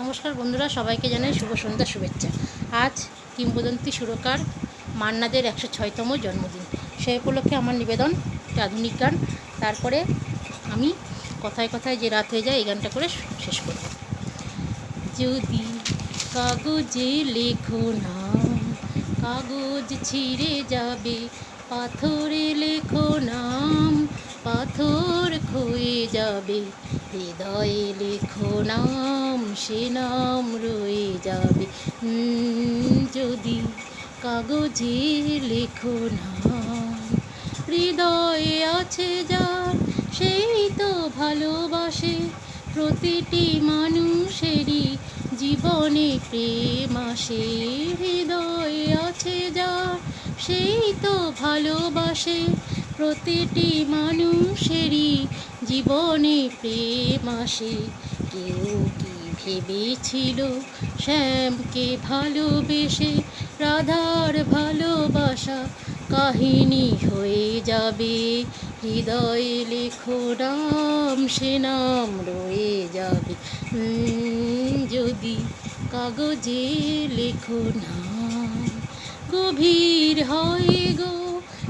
নমস্কার বন্ধুরা, সবাইকে জানাই শুভ সন্ধ্যা শুভেচ্ছা। আজ কিংবদন্তি সুরকার মান্নাদের একশো ছয়তম জন্মদিন। সেই উপলক্ষে আমার নিবেদন, আধুনিক গান। তারপরে আমি কথায় কথায় যে রাত হয়ে যায়, এই গানটা করে শেষ করব। যদি কাগজে লেখো নাম কাগজ ছিঁড়ে যাবে, পাথরে লেখো নাম, পাথর যাবে হৃদয়ে লেখো নাম, সে নাম রয়ে যাবে যদি কাগজে লেখো নাম, হৃদয়ে আছে যার, সেই তো ভালোবাসে প্রতিটি মানুষেরই জীবনে প্রেম আসে। হৃদয়ে আছে যার, সেই তো ভালোবাসে প্রতিটি মানুষেরই জীবনে প্রেম আসে, কেউ কি ভেবেছিল শ্যামকে ভালোবেসে? রাধার ভালোবাসা কাহিনী হয়ে যাবে, হৃদয়ে লেখো নাম, সে নাম রয়ে যাবে। যদি কাগজে লেখো নাম, গভীর হয় গো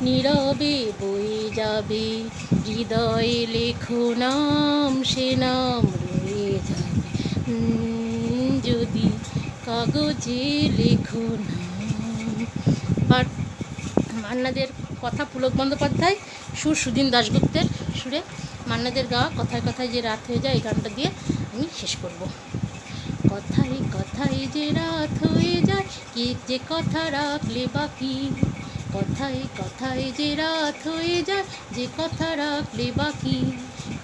নীরবে বয়ে যাবে। হৃদয়ে লেখো নাম, সে নাম রয়ে যাবে। যদি কাগজে লেখো নাম। মান্নাদের কথা পুলক বন্দ্যোপাধ্যায়, সুর সুদিন দাশগুপ্তের সুরে মান্নাদের গাওয়া কথায় কথায় যে রাত হয়ে যায়, এই গানটা দিয়ে আমি শেষ করব। কথায় কথায় যে রাত হয়ে যায়, কি যে কথা রাখলে বাকি? কথায় কথায় যে রাত হয়ে যায়, যে কথা রাখলে বাকি।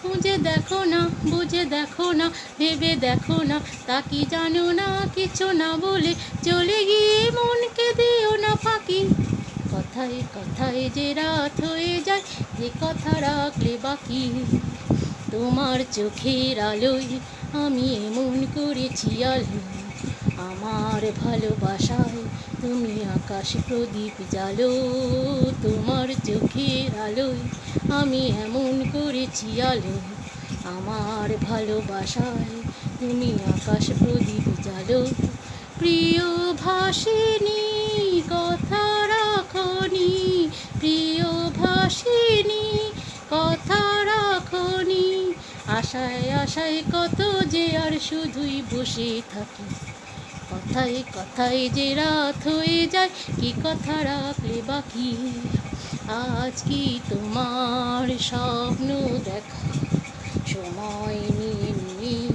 খুঁজে দেখো না, বুঝে দেখো না, ভেবে দেখো না, তা কি জানো না, কিছু না বলে চলে গিয়ে মনকে দিও না ফাঁকি। কথায় কথায় যে রাত হয়ে যায়, যে কথা রাখলে বাকি। তোমার চোখের আলোয় আমি এমন করেছি আলো। আমার ভালোবাসায় তুমি আকাশ প্রদীপ জালো তোমার চোখের আলোয় আমি এমন করেছি আলো। আমার ভালোবাসায় তুমি আকাশ প্রদীপ জালো প্রিয় ভাসিনী, কথা রাখনি, প্রিয় ভাসিনী, কথা রাখনি। আশায় আশায় কত যে আর শুধুই বসে থাকি। কথায় কথায় যে রাত হয়ে যায়, কি কথা রাখলে বাকি? আজ কি তোমার স্বপ্ন দেখা? সময় নিয়ে নিয়ে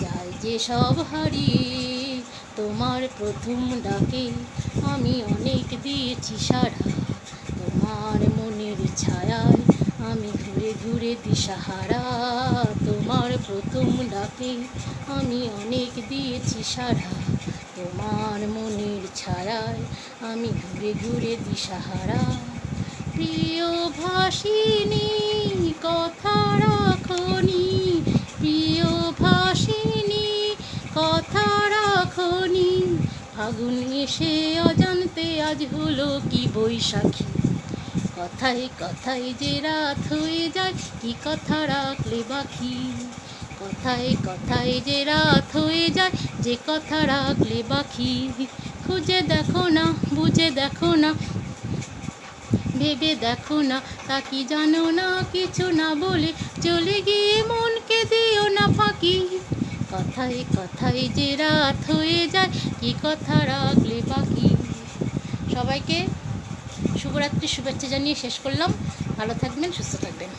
যায় যে সব হারিয়ে, তোমার প্রথম ডাকে আমি অনেক দিয়েছি সারা তোমার মনের ছায়ায় আমি ঘুরে ঘুরে দিশাহারা। তোমার প্রথম ডাকে আমি অনেক দিয়েছি সারা তোমার মনের ছায়ায় আমি ঘুরে ঘুরে দিশাহারা। প্রিয় ভাসিনী, কথা রাখনি। প্রিয় ভাসিনী, কথা রাখনি। ফাগুন এসে অজান্তে আজ হলো কি বৈশাখী। কথায় কথায় যে রাত হয়ে যায়, কি কথা রাখলে বাকি? কথায় কথায় যে রাত হয়ে যায় যে কথা রাখলে বাকি খুঁজে দেখো না, বুঝে দেখো না, ভেবে দেখো না, তা কি জানো না, কিছু না বলে চলে গিয়ে মনকে দিও না ফাঁকি। কথায় কথায় যে রাত হয়ে যায়, কি কথা রাখলে বাকি সবাইকে শুভরাত্রি, শুভেচ্ছা জানিয়ে শেষ করলাম। ভালো থাকবেন, সুস্থ থাকবেন।